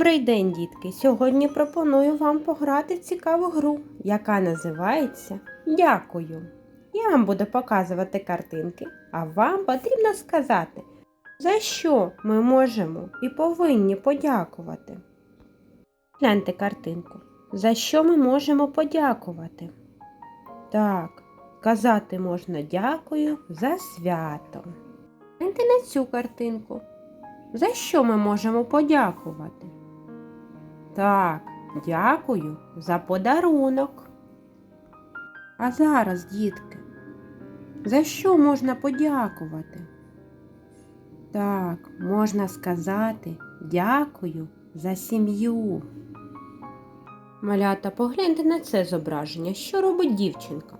Добрий день, дітки! Сьогодні пропоную вам пограти в цікаву гру, яка називається Дякую. Я вам буду показувати картинки, а вам потрібно сказати, за що ми можемо і повинні подякувати. Гляньте картинку. За що ми можемо подякувати? Так, казати можна дякую за свято. Гляньте на цю картинку. За що ми можемо подякувати? Так, дякую за подарунок. А зараз, дітки, за що можна подякувати? Так, можна сказати дякую за сім'ю. Малята, погляньте на це зображення. Що робить дівчинка?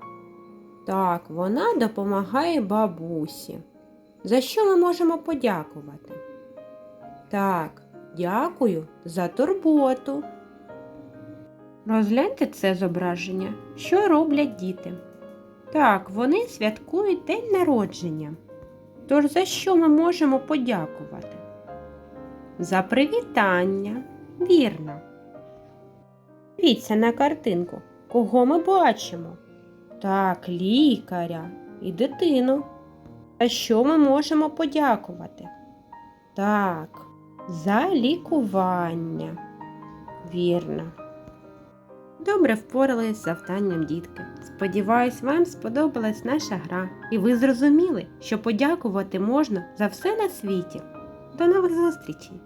Так, вона допомагає бабусі. За що ми можемо подякувати? Так, дякую за турботу. Розгляньте це зображення. Що роблять діти? Так, вони святкують день народження. Тож за що ми можемо подякувати? За привітання. Вірно. Дивіться на картинку. Кого ми бачимо? Так, лікаря і дитину. За що ми можемо подякувати? Так, за лікування. Вірно. Добре впоралися з завданням дітки. Сподіваюсь, вам сподобалась наша гра, і ви зрозуміли, що подякувати можна за все на світі. До нових зустрічей!